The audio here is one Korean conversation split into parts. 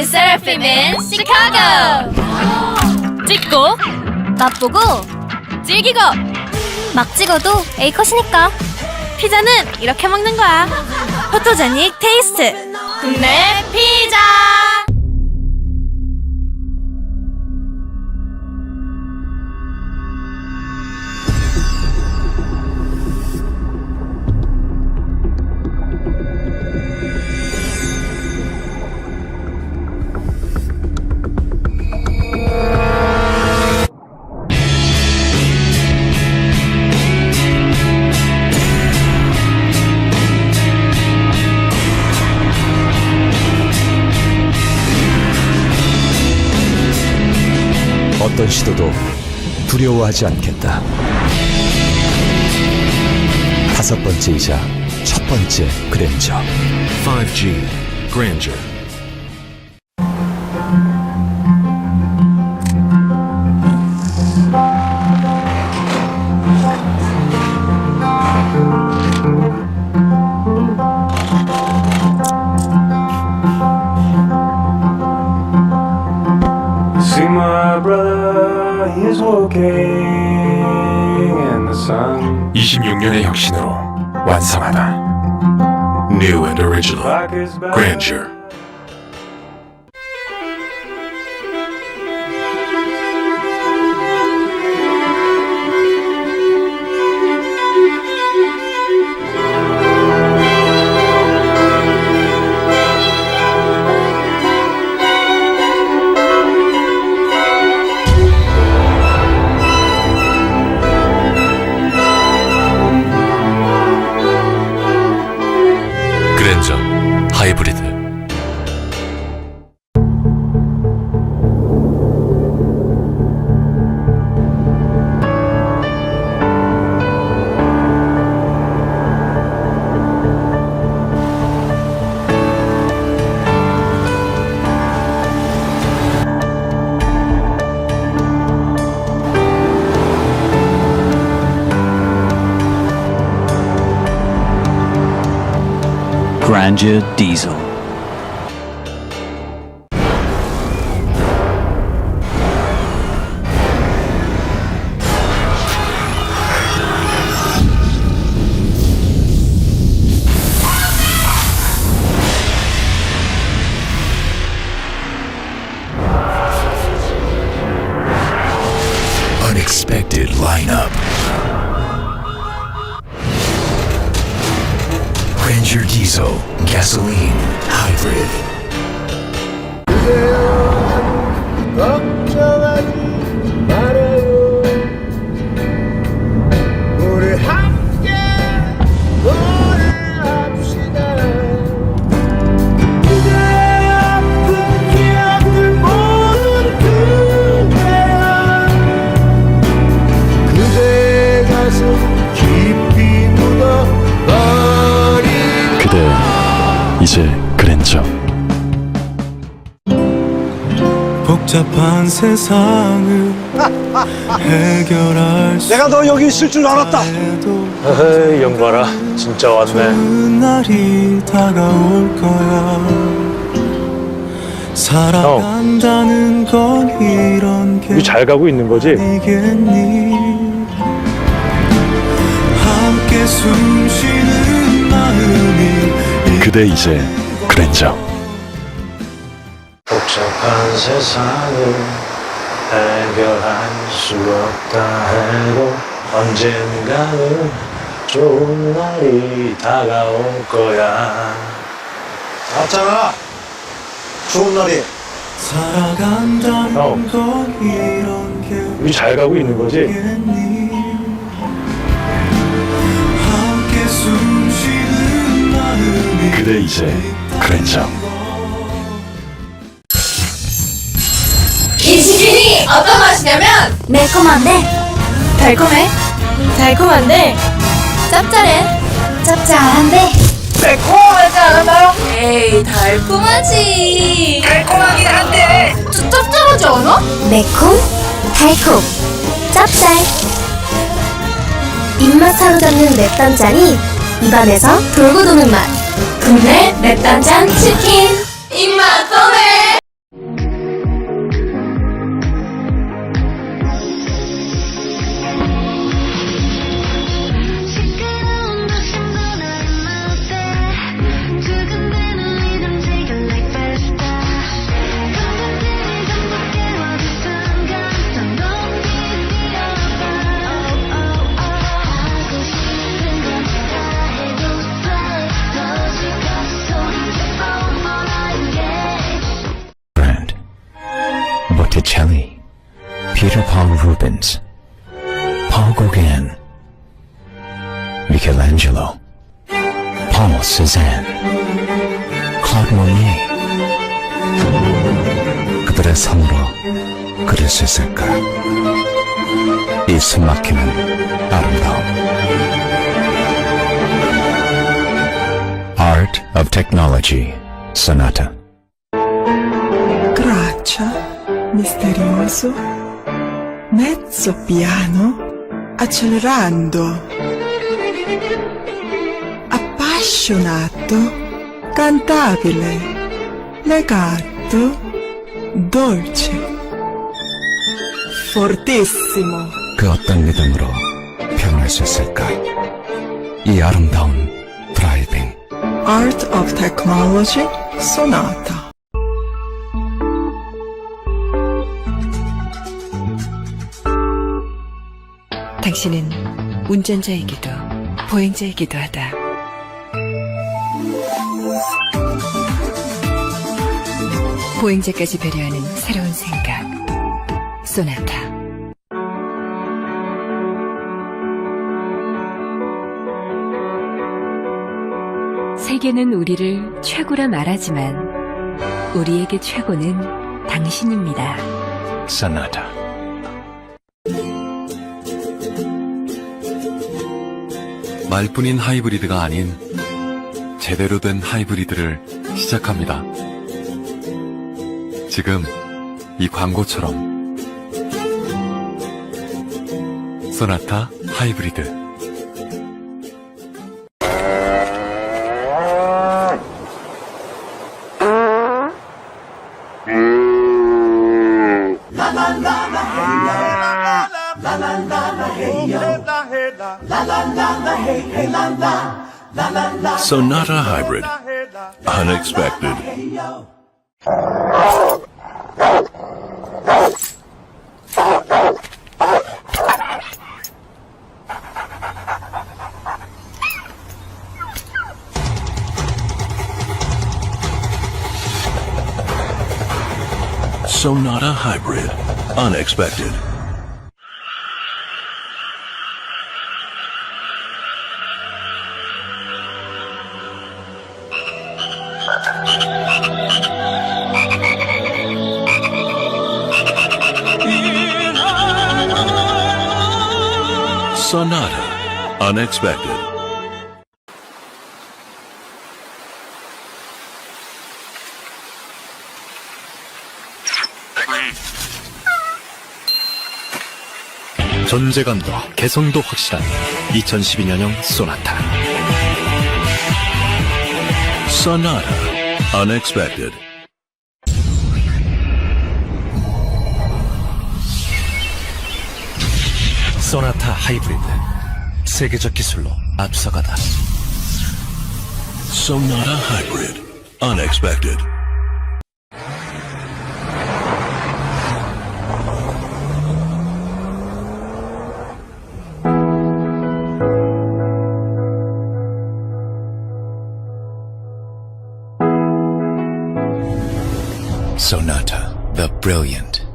The Seraphim in Chicago. 찍고 맛보고 질기고 막 찍어도 A 컷이니까. 피자는 이렇게 먹는 거야. 포토제닉 테이스트. 국내 피자. 어떤 시도도 두려워하지 않겠다. 다섯 번째이자 첫 번째 그랜저. 5G Grandeur. sun. 26년의 혁신으로 완성하다. New and original Like his back. Grandeur. Tangier Diesel. Grandeur Diesel Gasoline Hybrid. 복잡한 세상을 해결할 수 내가 너 여기 있을 줄 알았다. 해도 에이 영봐라. 진짜 왔네. 날이 다가올 거야. 살아간다는 건 이런 게잘 가고 있는 거지? 아니겠니? 함께 숨 쉬는 마음이 그대 이제 그랜저. 복잡한 세상을 해결할 수 없다 해도 언젠가는 좋은 날이 다가올 거야 맞잖아 좋은 날이 살아간다는 형. 건 이런 게 우리 잘 가고 있는 거지? 아니겠니 함께 숨 쉬는 마음이 그대 이제 그랜저. 맛이냐면 매콤한데 달콤해. 달콤한데 짭짤해. 짭짤한데 매콤하지 않아요? 에이 달콤하지. 달콤하긴 한데 짭짤하지 않아? 매콤, 달콤, 짭짤. 입맛 사로잡는 맵단 짠이 입안에서 돌고 도는 맛. 국내 맵단짠 치킨. 입맛 쏘네. 글을 썼을까? 이 숨막히는 아름다움. Art of Technology, Sonata. Traccia, misterioso, mezzo piano, accelerando, appassionato, cantabile, legato, dolce, fortissimo. 그 어떤 리듬으로 표현할 수 있을까? 이 아름다운 드라이빙. Art of Technology, sonata. 당신은 운전자이기도 보행자이기도 하다. 보행자까지 배려하는 새로운 생각. 소나타. 세계는 우리를 최고라 말하지만 우리에게 최고는 당신입니다. Sonata. 말뿐인 하이브리드가 아닌 제대로 된 하이브리드를 시작합니다. 지금 이 광고처럼 소나타 하이브리드 Sonata Hybrid. Unexpected. Sonata Hybrid. Unexpected. Sonata. Unexpected. 존재감도 개성도 확실한 2012년형 소나타. Sonata. Unexpected. 소나타 하이브리드. 세계적 기술로 앞서가다. Sonata Hybrid. Unexpected. Brilliant.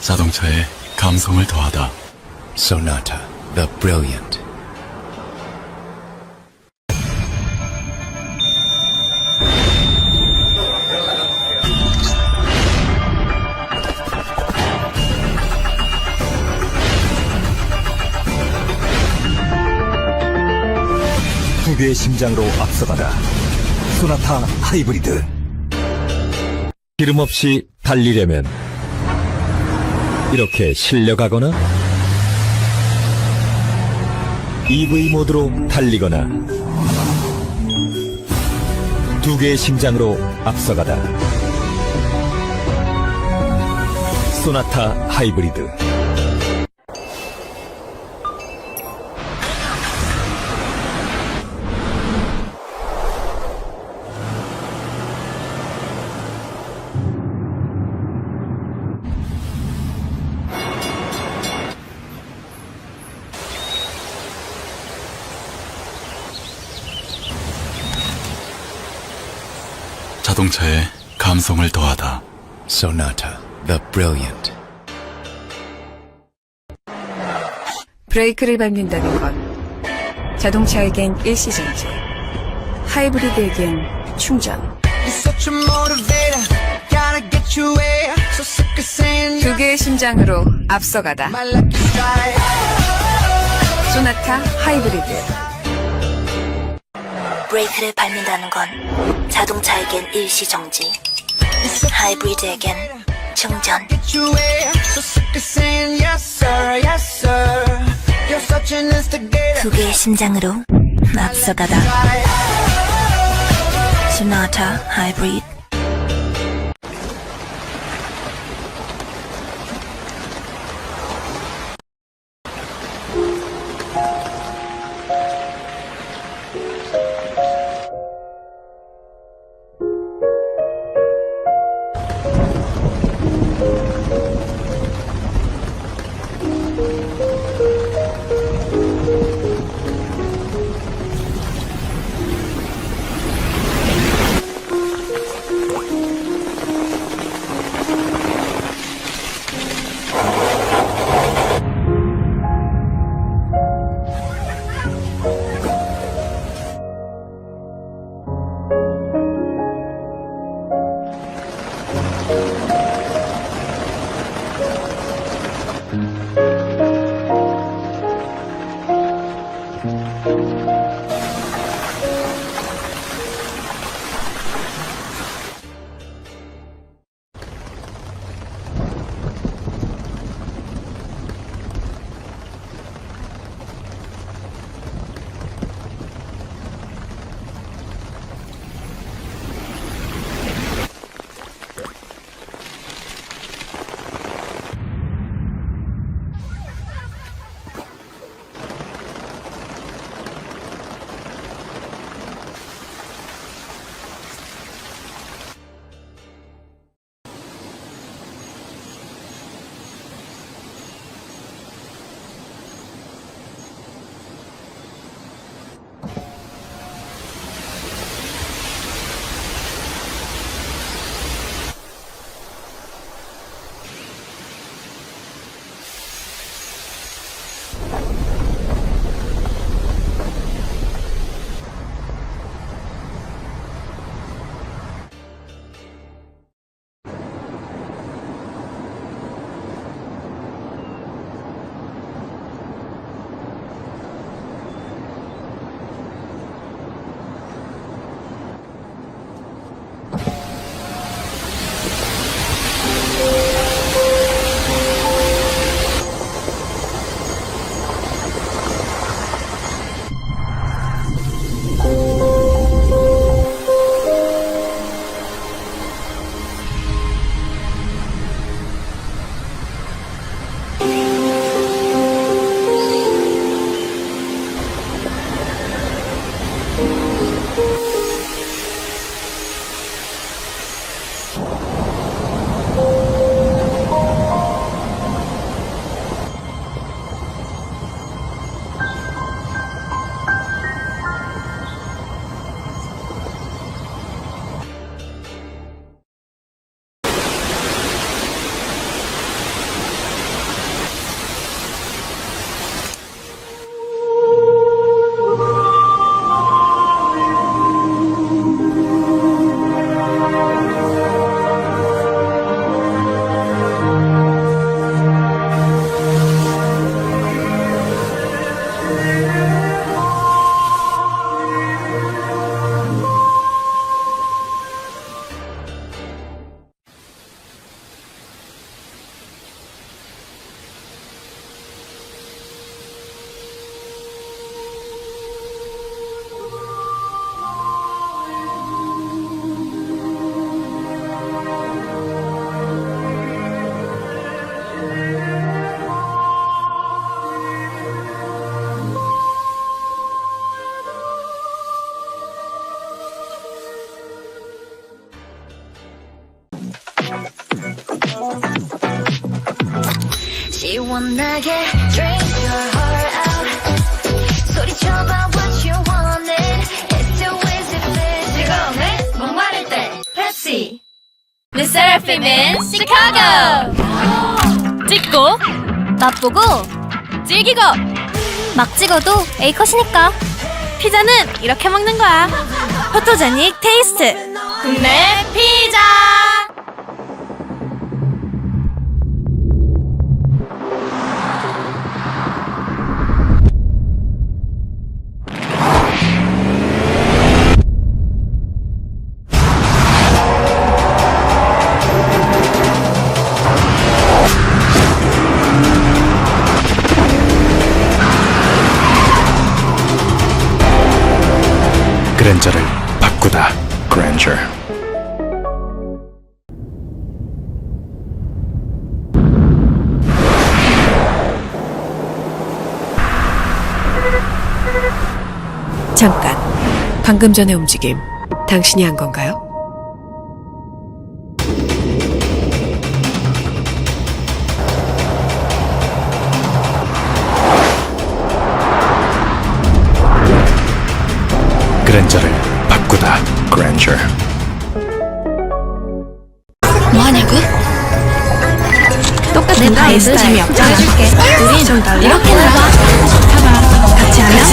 자동차에 감성을 더하다. Sonata, the brilliant. 두 개의 심장으로 앞서가다. 소나타 하이브리드. 기름 없이 달리려면 이렇게 실려가거나 EV 모드로 달리거나 두 개의 심장으로 앞서가다. 소나타 하이브리드. 자동차에 감성을 더하다. Sonata, the brilliant. 브레이크를 밟는다는 건 자동차에겐 일시정지, 하이브리드에겐 충전. 두 개의 심장으로 앞서가다. 소나타 하이브리드. 브레이크를 밟는다는 건 자동차에겐 일시정지, 하이브리드에겐 충전. 두 개의 심장으로 앞서가다. 소나타 하이브리드. 찍고 맛보고 즐기고 막 찍어도 A컷이니까. 피자는 이렇게 먹는 거야. 포토제닉 테이스트. 국내 피자 잠깐. 방금 전의 움직임, 당신이 한 건가요? 그랜저를 바꾸다. Grandeur. 뭐하냐고? 똑같은 다이스 재미없잖아 우린 좀 달라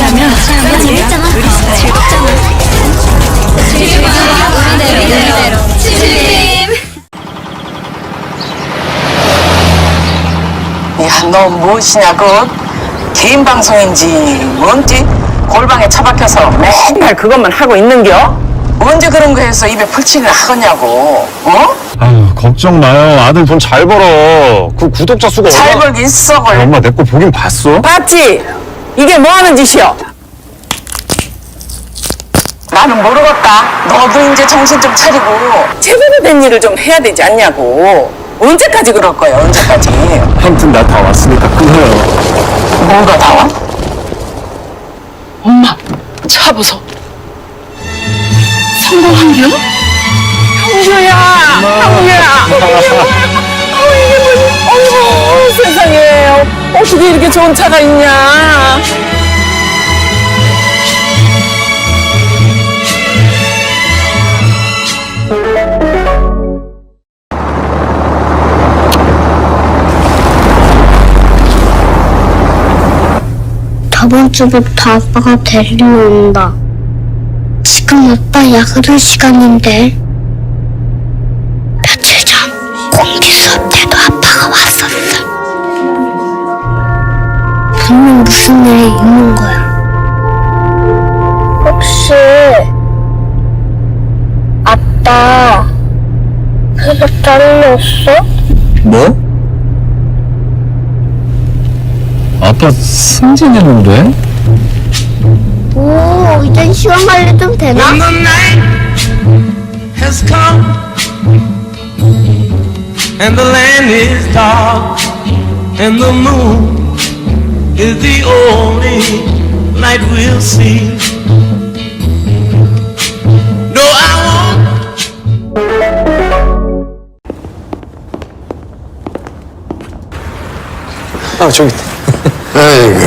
하면 재밌잖아 즐겁잖아 우리대로 우리대로 칠림 야, 너 무엇이냐고? 개인 방송인지 뭔지 골방에 처박혀서 맨날 그것만 하고 있는겨? 언제 그런 거 해서 입에 풀칠을 하겠냐고? 어? 아유, 걱정 마요. 아들 돈 잘 벌어. 그 구독자 수가 잘 얼마... 벌긴 썩을. 엄마 내 거 보긴 봤어? 봤지? 이게 뭐 하는 짓이여? 나는 모르겠다. 너도 이제 정신 좀 차리고 제대로 된 일을 좀 해야 되지 않냐고. 언제까지 그럴 거야, 언제까지? 아무튼 나 다 왔으니까 끊어요. 뭐가 나와? 엄마, 차 보소. 성공한 겨? 형주야! 형주야! 세상에. 어떻게 이렇게 좋은 차가 있냐? 저번 주부터 아빠가 데리러 온다. 지금 아빠 야근할 시간인데. 분명 무슨 일이 있는 거야. 혹시 아빠 회사 잘렸어? 뭐? 아빠 승진했는데? 오, 이젠 시간 관리 좀 되나? has come and the land is dark and the moon is the only light we'll see. No, I won't. 아, 저기. 아이고.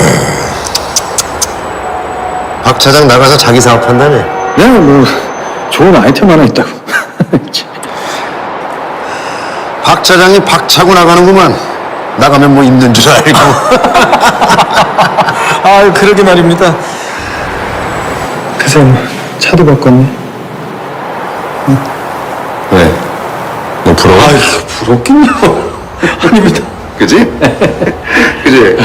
박 차장 나가서 자기 사업한다네. 네, 뭐, 좋은 아이템 하나 있다고. 박 차장이 박 차고 나가는구만. 나가면 뭐 있는 줄 알고. 아, 그러게 말입니다. 그새 뭐, 차도 바꿨네. 왜? 너 부러워? 아유, 부럽긴요. 아닙니다. 그지? 그지?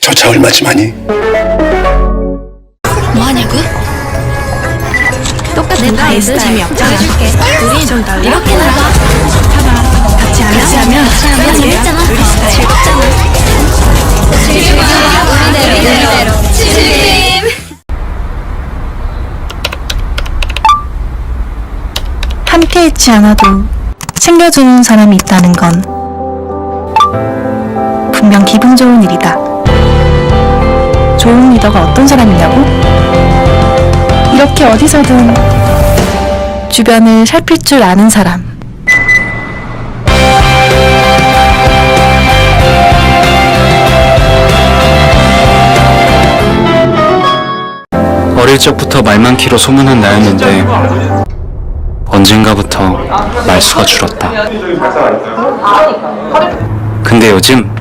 저 차 얼마지만이? 뭐하냐고? 똑같은 다이스 재미없잖아. 우린 좀 달라? 이렇게 나가 봐봐 같이 하면? 같이 하면 재밌잖아 즐겁잖아 우리대로 우리대로 칠림 함께 있지 않아도 챙겨주는 사람이 있다는 건 분명 기분 좋은 일이다. 좋은 리더가 어떤 사람이냐고? 이렇게 어디서든 주변을 살필 줄 아는 사람. 어릴 적부터 말 많기로 소문난 나였는데 언젠가부터 말수가 줄었다. 근데 요즘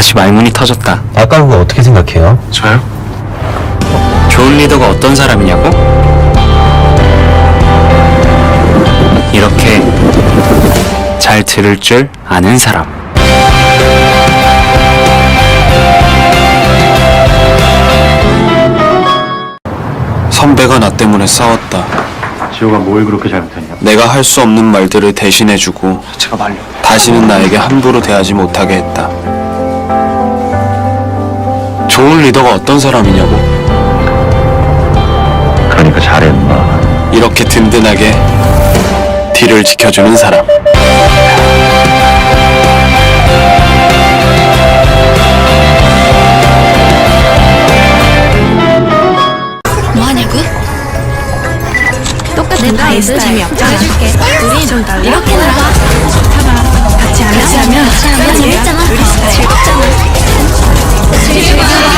다시 말문이 터졌다. 아까 그거 어떻게 생각해요? 저요? 좋은 리더가 어떤 사람이냐고? 이렇게 잘 들을 줄 아는 사람. 선배가 나 때문에 싸웠다. 지호가 뭘 그렇게 잘못했냐? 내가 할 수 없는 말들을 대신해주고 제가 말려. 다시는 나에게 함부로 대하지 못하게 했다. 좋은 리더가 어떤 사람이냐고? 그러니까 잘해 인마. 이렇게 든든하게 뒤를 지켜주는 사람. 뭐 하냐고? 똑같은 나의 스타일 재미없잖아. 우린 좀 달라 이렇게 봐봐 같이 안 하면 그냥 재밌잖아. 우리 스타일 즐겁잖아. 우리대로